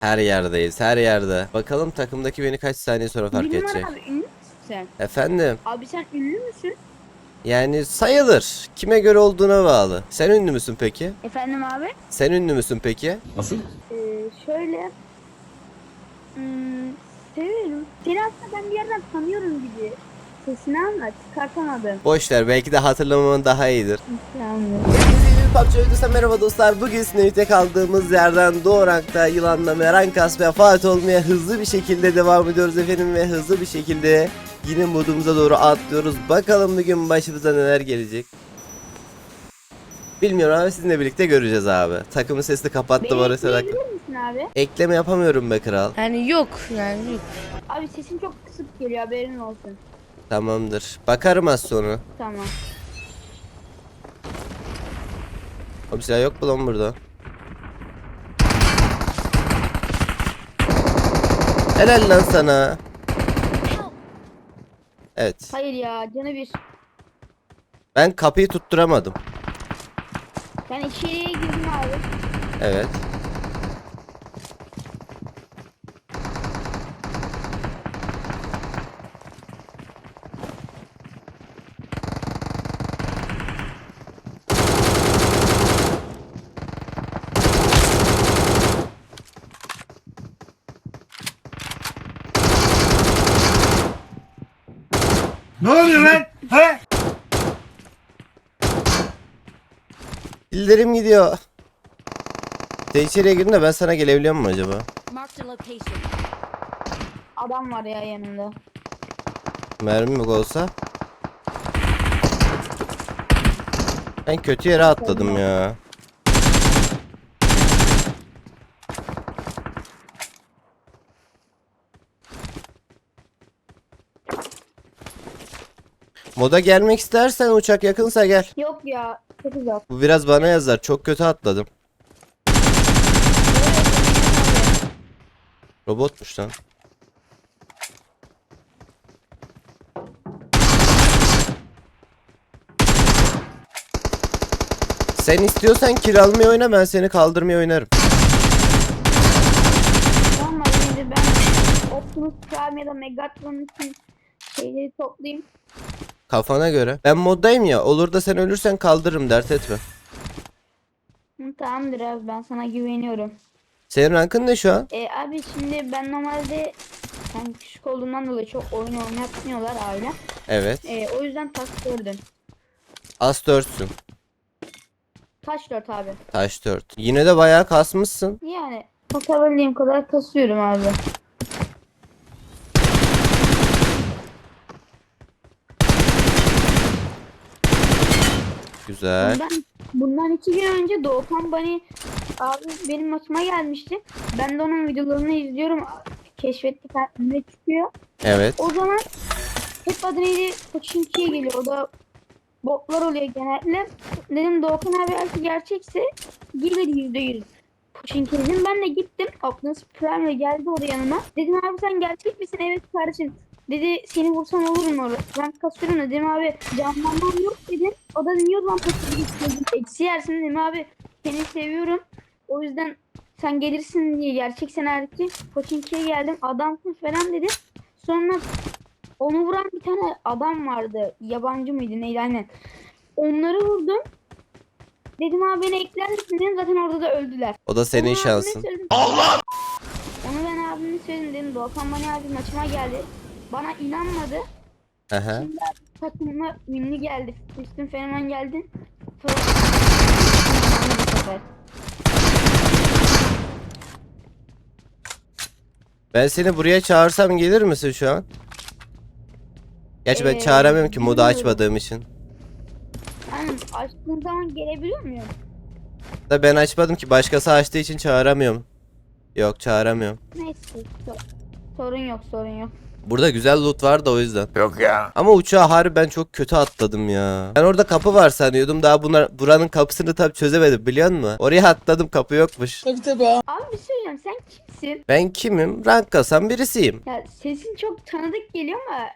Her yerdeyiz her yerde. Bakalım takımdaki beni kaç saniye sonra fark numara edecek. abi ünlü müsün sen? Efendim Abi sen ünlü müsün? yani sayılır. Kime göre olduğuna bağlı. Sen ünlü müsün peki? Efendim abi? Sen ünlü müsün peki? Nasıl? Ee, şöyle. Hmm, severim. Seni aslında ben bir yerden tanıyorum gibi. Sesini anla çıkartamadım. Boş ver belki de hatırlamaman daha iyidir. PUBG Ödüs'e merhaba dostlar. Bugün Snape'te kaldığımız yerden Doğrak'ta yılanla rank kasmaya, Fatih olmaya hızlı bir şekilde devam ediyoruz efendim ve hızlı bir şekilde yine modumuza doğru atlıyoruz. Bakalım bugün başımıza neler gelecek. Bilmiyorum abi sizinle birlikte göreceğiz abi. Takımın sesini kapattım Beni ekleyebilir misin abi? Ekleme yapamıyorum be kral. Yani yok yani yok. Abi sesin çok kısık geliyor haberin olsun. Tamamdır. Bakarım az sonra. Tamam. O bir silah yok mu lan burada? Helal lan sana. Evet. Hayır ya canı bir. Ben kapıyı tutturamadım. Ben içeriye girdim abi. Evet. Ne oluyor lan? He? Bildirim gidiyor. Sen içeriye girin de ben sana gelebiliyor muyum acaba? Marked a location. Adam var ya yanımda. Mermi yok olsa. Ben kötü yere atladım ya. Moda gelmek istersen uçak yakınsa gel. Yok ya çok uzak. Bu biraz bana yazar. Çok kötü atladım. Robotmuş lan. Sen istiyorsan kiralamayı oyna ben seni kaldırmayı oynarım. Tamam şimdi ben Optimus Prime ya da Megatron için şeyleri toplayayım. Kafana göre. Ben moddayım ya. Olur da sen ölürsen kaldırırım dert etme. Tamamdır abi ben sana güveniyorum. Senin rankın ne şu an? E, abi şimdi ben normalde ben küçük olduğumdan dolayı çok oyun oynatmıyorlar aile. Evet. E, o yüzden taş gördüm. As 4'sün. Taş dört abi. Taş 4. Yine de bayağı kasmışsın. Yani kasabildiğim kadar kasıyorum abi. Güzel. Bundan, bundan iki gün önce Doğukan Bani abi benim maçıma gelmişti. Ben de onun videolarını izliyorum. Keşfettik ne çıkıyor. Evet. O zaman hep adı neydi? Koçinki'ye geliyor. O da botlar oluyor genelde. Dedim Doğukan abi belki gerçekse gelir yüzde yüz. Koçinki dedim. Ben de gittim. Optimus Prime'le geldi o da yanıma. Dedim abi sen gerçek misin? Evet kardeşim. Dedi seni vursam olur mu? Ben kasıyorum dedim abi canlanmam yok dedim. O da niye o zaman pasifi istedim. Eksi yersin dedim abi. Seni seviyorum. O yüzden sen gelirsin diye gerçek senaryoki Koçinki'ye geldim. Adamsın falan dedi. Sonra onu vuran bir tane adam vardı. Yabancı mıydı neydi aynen. Onları vurdum. Dedim abi beni ekler misin dedim. Zaten orada da öldüler. O da senin Onu şansın. Allah! Onu ben abime söyledim dedim. Doğukan Bani abi maçıma geldi. Bana inanmadı. Aha. Şimdi takımıma ünlü geldi. Üstün fenomen geldi. Sonra... Ben seni buraya çağırsam gelir misin şu an? Gerçi ben Ee, çağıramıyorum ki modu bilmiyorum. açmadığım için. Yani açtığın zaman gelebiliyor muyum? Da ben açmadım ki başkası açtığı için çağıramıyorum. Yok çağıramıyorum. Neyse. so- sorun yok sorun yok. Burada güzel loot var da o yüzden. Yok ya. Ama uçağı harbi ben çok kötü atladım ya. Ben orada kapı var sanıyordum. Daha bunlar buranın kapısını tam çözemedim biliyor musun? Oraya atladım kapı yokmuş. Abi bir şey söyleyeceğim sen kimsin? Ben kimim? Rank kasan birisiyim. Ya sesin çok tanıdık geliyor ama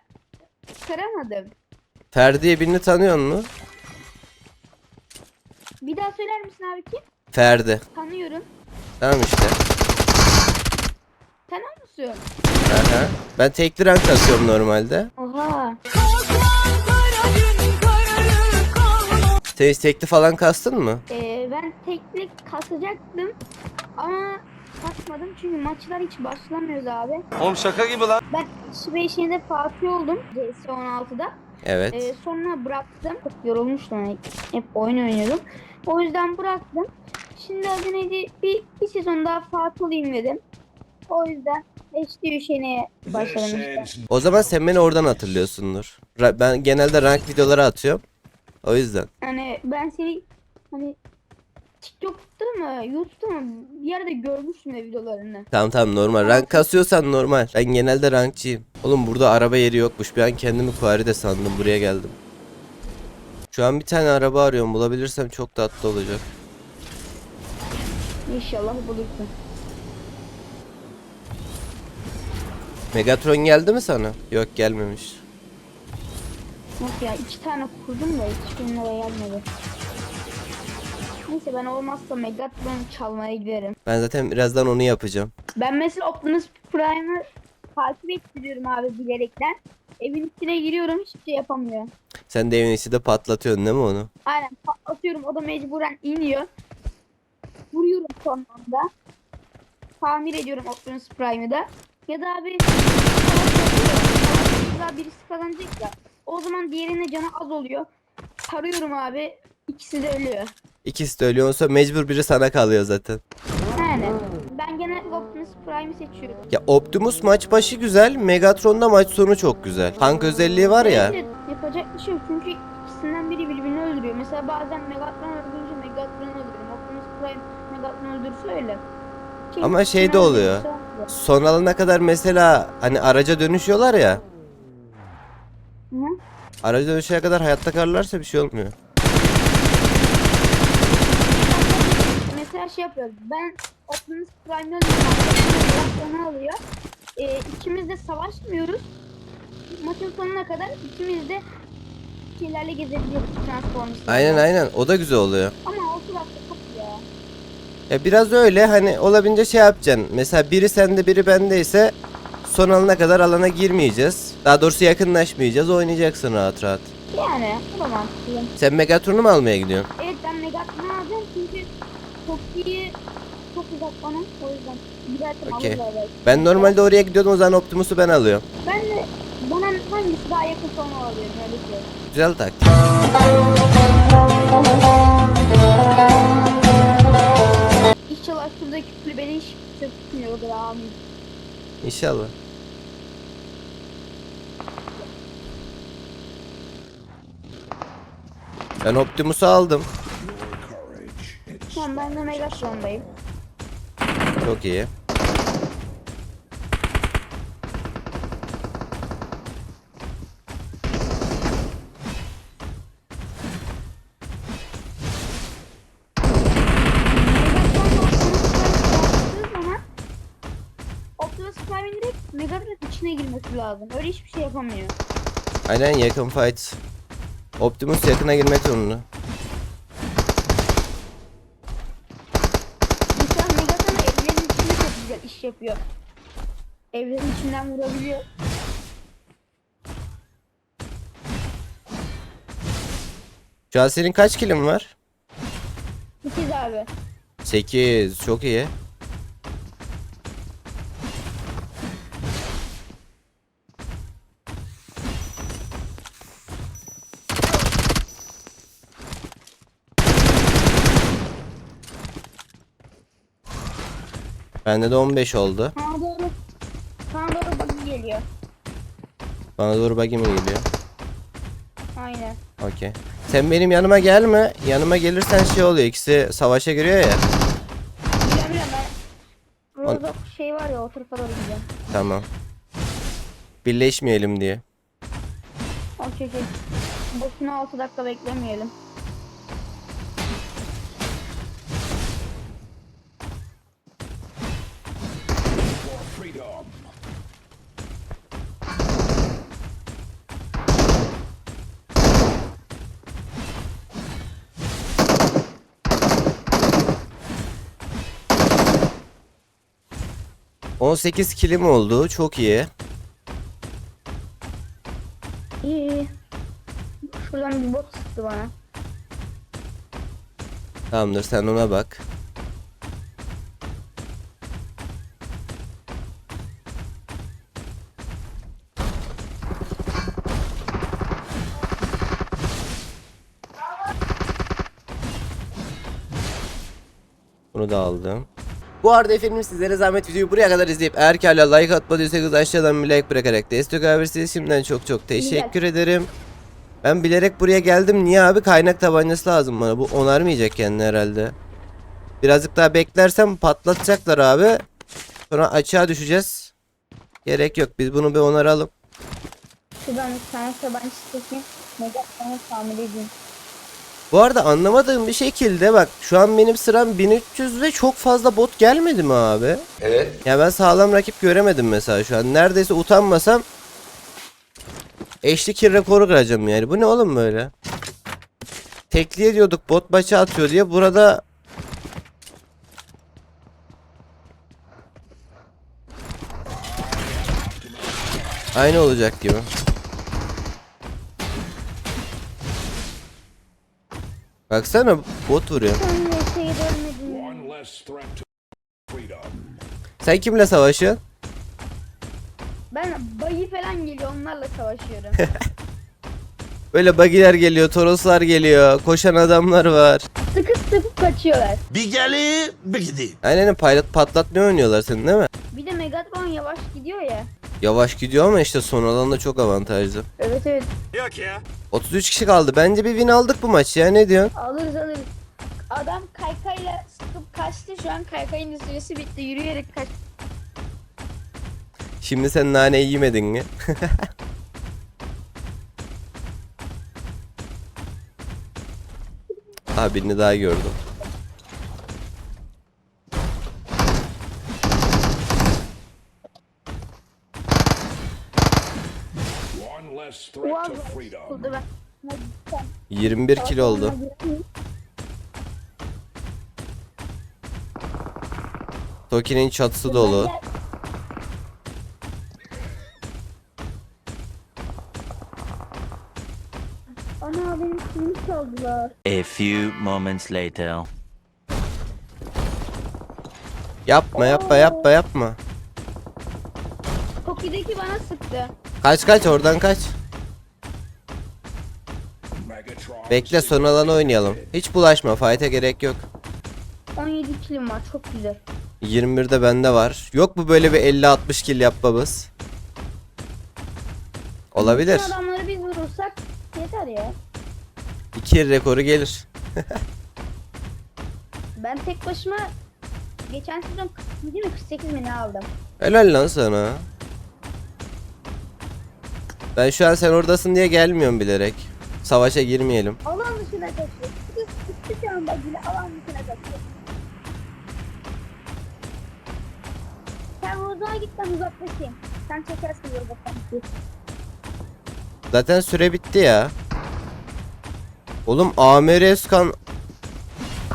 çıkaramadım. Ferdi'ye birini tanıyor musun? Bir daha söyler misin abi kim? Ferdi. Tanıyorum. Tamam işte. Kasıyorsun? Aha. Ben tekli rank kasıyorum normalde. Oha. Sen hiç tekli falan kastın mı? Ee, ben teknik kasacaktım ama kasmadım çünkü maçlar hiç başlamıyordu abi. Oğlum şaka gibi lan. Ben Süveyşen'de Fatih oldum CS 16'da. Evet. Ee, sonra bıraktım. Çok yorulmuştum hani hep oyun oynuyordum. O yüzden bıraktım. Şimdi adı neydi? Bir, bir sezon daha Fatih olayım dedim. O yüzden HD Üşen'e başladım işte. O zaman sen beni oradan hatırlıyorsundur. Ra- Ben genelde rank videoları atıyorum. O yüzden. Hani ben seni hani TikTok'ta mı YouTube'da mı bir yerde görmüştüm de videolarını. Tamam tamam normal. Rank kasıyorsan normal. Ben genelde rankçıyım. Oğlum burada araba yeri yokmuş. Bir an kendimi de sandım. Buraya geldim. Şu an bir tane araba arıyorum. Bulabilirsem çok tatlı olacak. İnşallah bulursun. Megatron geldi mi sana? Yok gelmemiş. Nasıl ya iki tane kurdum da hiçbirine gelmedi. Neyse ben olmazsa Megatron çalmaya giderim. Ben zaten birazdan onu yapacağım. Ben mesela Optimus Prime'ı takip ettiriyorum abi bilerekten. Evin içine giriyorum hiçbir şey yapamıyor. Sen de evin içi de patlatıyorsun değil mi onu? Aynen patlatıyorum o da mecburen iniyor. Vuruyorum son anda. Tamir ediyorum Optimus Prime'ı da. Ya da abi daha birisi kazanacak ya. O zaman diğerine canı az oluyor. Tarıyorum abi. ikisi de ölüyor. İkisi de ölüyorsa mecbur biri sana kalıyor zaten. Yani ben gene Optimus Prime'ı seçiyorum. Ya Optimus maç başı güzel, Megatron'da maç sonu çok güzel. Tank özelliği var ya. Evet, yapacak bir şey yok çünkü ikisinden biri birbirini öldürüyor. Mesela bazen Megatron öldürünce Megatron'u öldürüyorum. Optimus Prime Megatron öldürürse öyle. Şey, Ama şey de oluyor. öldürürse. Son alana kadar mesela hani araca dönüşüyorlar ya. Hı hı. Araca dönüşene kadar hayatta kalırlarsa bir şey olmuyor. Mesela şey yapıyoruz. Ben Optimus Prime'ı öldürüyorum. Alıyor. Ee, ikimiz de savaşmıyoruz. Maçın sonuna kadar ikimiz de şeylerle gezebiliyoruz. Aynen aynen o da güzel oluyor. Ama o sırada çok ya. Ya biraz öyle hani olabildiğince şey yapacaksın. Mesela biri sende biri bendeyse son alana kadar alana girmeyeceğiz. Daha doğrusu yakınlaşmayacağız oynayacaksın rahat rahat. Yani o da mantıklı. Sen Megatron'u mu almaya gidiyorsun? Evet ben Megatron'u alacağım çünkü çok iyi çok uzak bana o yüzden gidersem Okey. alırlar belki. Ben normalde oraya gidiyordum o zaman Optimus'u ben alıyorum. Ben de bana hangisi daha yakın sonra alıyorum öyle söyleyeyim. Güzel taktik. İnşallah şuradaki kulübede hiç tutmuyordur amin. İnşallah. Ben Optimus'u aldım. Tamam ben de Megatron'dayım. Çok iyi. Girmesi lazım. Öyle hiçbir şey yapamıyor. Aynen yakın fight. Optimus yakına girmek zorunda. Mesela Megatron evlerin içinde çok güzel iş yapıyor. Evlerin içinden vurabiliyor. Şu an senin kaç kilin var? İkiz abi. 8. Çok iyi. Bende de 15 oldu. Sana doğru. Buggy geliyor. Bana doğru buggy mi geliyor? Aynen. Okey. Sen benim yanıma gelme. Yanıma gelirsen şey oluyor. İkisi savaşa giriyor ya. Biliyorum biliyorum ben. Rozok şey var ya o tarafa doğru gideceğim. Tamam. Birleşmeyelim diye. Okey okey. Boşuna 6 dakika beklemeyelim. 18 kilim oldu. Çok iyi. İyi iyi. Şuradan bir bot sıktı bana. Tamamdır sen ona bak. Bunu da aldım. Bu arada efendim sizlere zahmet videoyu buraya kadar izleyip eğer ki hala like atmadıysanız aşağıdan bir like bırakarak destek olabilirsiniz. Şimdiden çok çok teşekkür ederim. Ben bilerek buraya geldim. Niye abi? Kaynak tabancası lazım bana. Bu onarmayacak kendini herhalde. Birazcık daha beklersem patlatacaklar abi. Sonra açığa düşeceğiz. Gerek yok. Biz bunu bir onaralım. Şuradan bir tane tabanca çekeyim. Megafon'u tamir edeyim. Bu arada anlamadığım bir şekilde bak şu an benim sıram 1300 ve çok fazla bot gelmedi mi abi? Evet. Ya ben sağlam rakip göremedim mesela şu an. Neredeyse utanmasam eşlik rekoru kıracağım yani. Bu ne oğlum böyle? Tekliye diyorduk bot başı atıyor diye. Burada Aynı olacak gibi. Baksana bot vuruyor. Sen kimle savaşıyorsun? Ben bayı falan geliyor onlarla savaşıyorum. Böyle bagiler geliyor, toroslar geliyor, koşan adamlar var. sıkıp sıkıp kaçıyorlar. Bir geli bir gideyim. Aynen pilot patlat ne oynuyorlar senin değil mi? Bir de Megatron yavaş gidiyor ya. Yavaş gidiyor ama işte son alanda çok avantajlı. Evet evet 33 kişi kaldı. Bence bir win aldık bu maç ya ne diyorsun? alırız alırız. Adam kaykayla sıkıp kaçtı şu an kaykayın süresi bitti yürüyerek kaç. Şimdi sen naneyi yemedin mi? Birini daha gördüm. 21 kilo oldu. Toki'nin çatısı dolu. Ana benim çaldılar. A few moments later. Yapma yapma yapma yapma. Toki'deki bana sıktı. Kaç kaç oradan kaç. Bekle son alanı oynayalım. Hiç bulaşma fight'e gerek yok. 17 kilim var çok güzel. 21'de bende var. Yok mu böyle bir 50-60 kill yapmamız? Olabilir. Bütün adamları biz vurursak yeter ya. 2 rekoru gelir. Ben tek başıma geçen sezon 47 mi 48 mi ne aldım? Helal lan sana. Ben şu an sen oradasın diye gelmiyorum bilerek. Savaşa girmeyelim. Alan dışına kaçıyor. Sıkı sıkı şu anda bile alan dışına kaçıyor. Sen uzağa git ben uzaklaşayım. Sen çekersin uzaktan. Zaten süre bitti ya. Oğlum AMR Eskan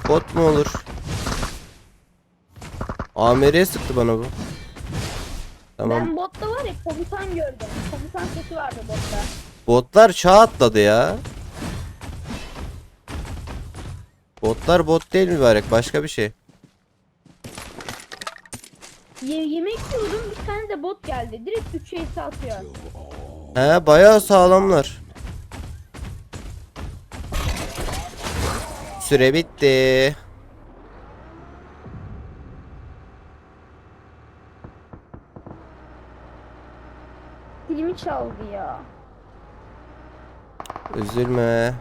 bot mu olur? AMR sıktı bana bu. Tamam. Ben botta var ya komutan gördüm. Komutan sesi vardı botta. Botlar çağ atladı ya. Botlar bot değil mübarek başka bir şey. Ye yemek yiyordum bir tane de bot geldi. Direkt 3 şeysi atıyor. He bayağı sağlamlar. Süre bitti. Dilimi çaldı ya. Üzülme.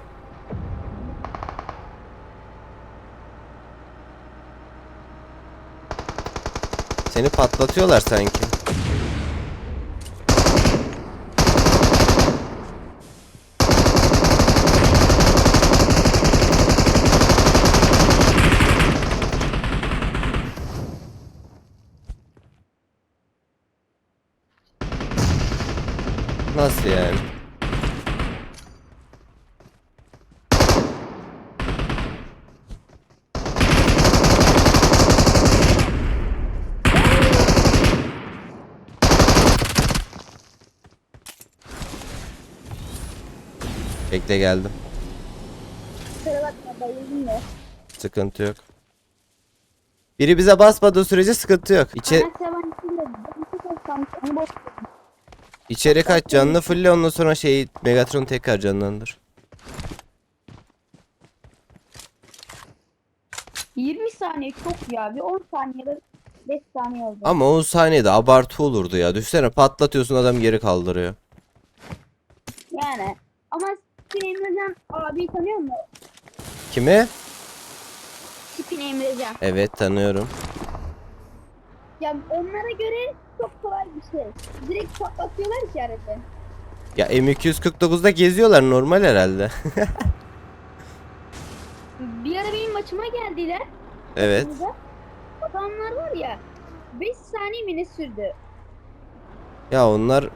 Seni patlatıyorlar sanki. Nasıl yani? Bekle geldim. Kusura bakma bayıldım da. Sıkıntı yok. Biri bize basmadığı sürece sıkıntı yok. İçe, ver. içeri kaç canlı fulle ondan sonra şey Megatron tekrar canlandır. 20 saniye çok ya. Bir 10 saniyede 5 saniye oldu. Ama 10 saniyede abartı olurdu ya. Düşünsene patlatıyorsun adam geri kaldırıyor. Yani. Ama Spin Emrecan abi tanıyor musun? Kimi? Spin Emrecan. Evet tanıyorum. Ya onlara göre çok kolay bir şey. Direkt patlatıyorlar işareti. Ya M249'da geziyorlar normal herhalde. Bir ara benim maçıma geldiler. evet. Adamlar var ya 5 saniye mi ne sürdü? Ya onlar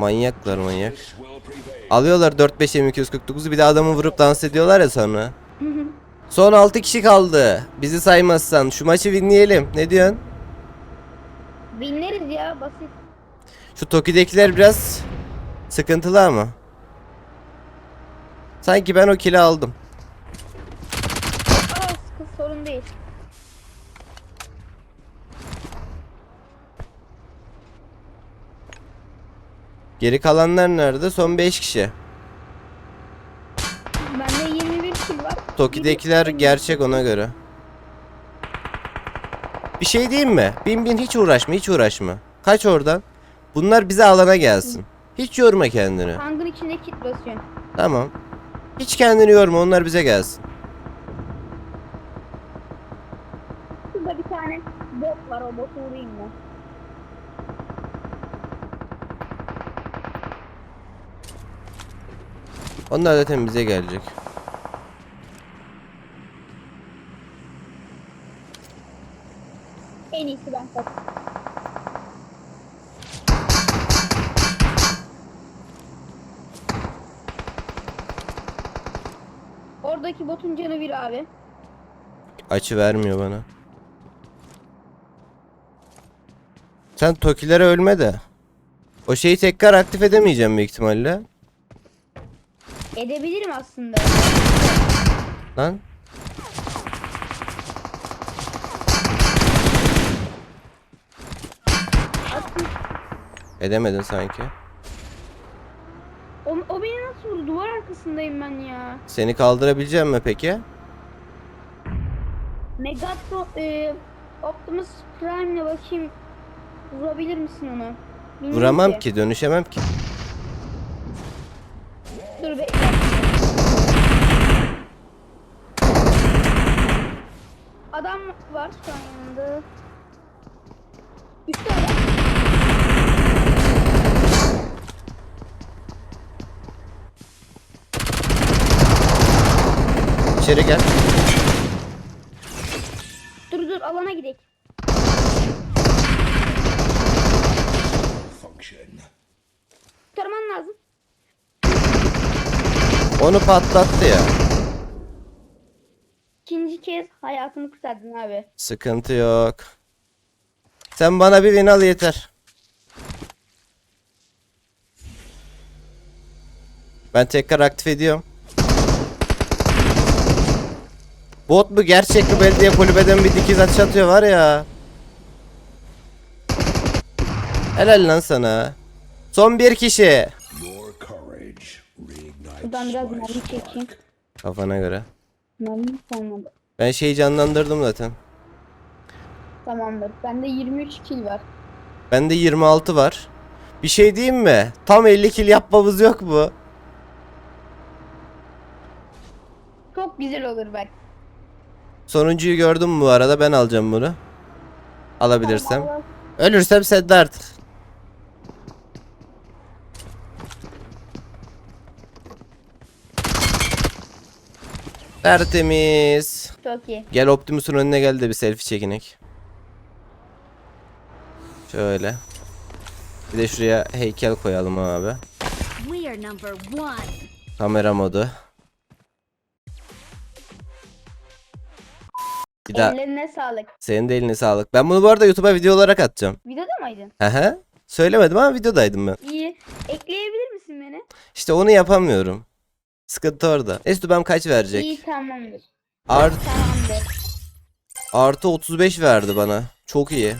manyaklar manyak. Alıyorlar 4-5 M249'u bir de adamı vurup dans ediyorlar ya sonra. Son 6 kişi kaldı. Bizi saymazsan şu maçı winleyelim. Ne diyorsun? Binleriz ya basit. Şu Toki'dekiler biraz sıkıntılı ama. Sanki ben o kili aldım. Aa sıkı sorun değil. Geri kalanlar nerede? Son 5 kişi. Bende 21 kill var. Toki'dekiler gerçek ona göre. Bir şey diyeyim mi? Bin bin hiç uğraşma hiç uğraşma. Kaç oradan. Bunlar bize alana gelsin. Hiç yorma kendini. Tankın içinde kit basıyorsun. Tamam. Hiç kendini yorma onlar bize gelsin. Şurada bir tane bot var o botu vurayım ben. Onlar zaten bize gelecek. En iyisi ben kaç. Oradaki botun canı bir abi. Açı vermiyor bana. Sen Tokilere ölme de. O şeyi tekrar aktif edemeyeceğim büyük ihtimalle. Edebilirim aslında. Lan. Edemedin sanki. O, o beni nasıl vurdu? Duvar arkasındayım ben ya. Seni kaldırabileceğim mi peki? Megatron, e, Optimus Prime'le bakayım. Vurabilir misin onu? Bilmiyorum Vuramam ki, dönüşemem ki. Dur bekle. Adam var şu an yanında. Üstte adam. İçeri gel. Dur dur alana gidelim. Function. Kurtarman lazım. Onu patlattı ya. Kez hayatını kurtardın abi. Sıkıntı yok. Sen bana bir win al yeter. Ben tekrar aktif ediyorum. Bot mu gerçek mi belediye kulübeden bir dikiz atış atıyor var ya. Helal lan sana. Son bir kişi. Buradan biraz mermi çekeyim. Kafana göre. Mermi kalmadı. Ben şeyi canlandırdım zaten. Tamamdır. Bende 23 kill var. Bende 26 var. Bir şey diyeyim mi? Tam 50 kill yapmamız yok mu? Çok güzel olur bak. Sonuncuyu gördüm bu arada ben alacağım bunu. Alabilirsem. Ölürsem sen de artık. Tertemiz. Çok iyi. Gel Optimus'un önüne gel de bir selfie çekinek. Şöyle. Bir de şuraya heykel koyalım abi. We are number one. Kamera modu. Bir daha Ellerine sağlık. senin de eline sağlık. Ben bunu bu arada YouTube'a video olarak atacağım. Videoda mıydın? Hı hı. Söylemedim ama videodaydım ben. İyi. Ekleyebilir misin beni? İşte onu yapamıyorum. Sıkıntı orada. Estubem kaç verecek? İyi tamamdır. Art, Tamamdır. artı 35 verdi bana. Çok iyi.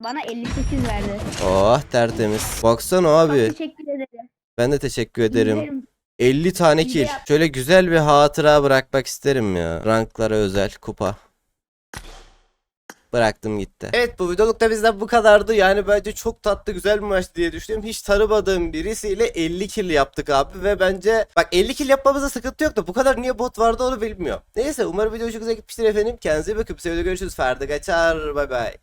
Bana 58 verdi. Oh tertemiz. Baksana Çok abi. teşekkür ederim. Ben de teşekkür ederim. Güzelim. 50 tane kill. Şöyle güzel bir hatıra bırakmak isterim ya. Ranklara özel kupa. Bıraktım gitti. Evet bu videoluk da bizden bu kadardı. Yani bence çok tatlı güzel bir maç diye düşünüyorum. Hiç tanımadığım birisiyle 50 kill yaptık abi ve bence bak 50 kill yapmamızda sıkıntı yok da bu kadar niye bot vardı onu bilmiyorum. Neyse umarım video hoşunuza gitmiştir efendim. Kendinize iyi bakın. Bir görüşürüz. Ferdi Kaçar. Bay bay.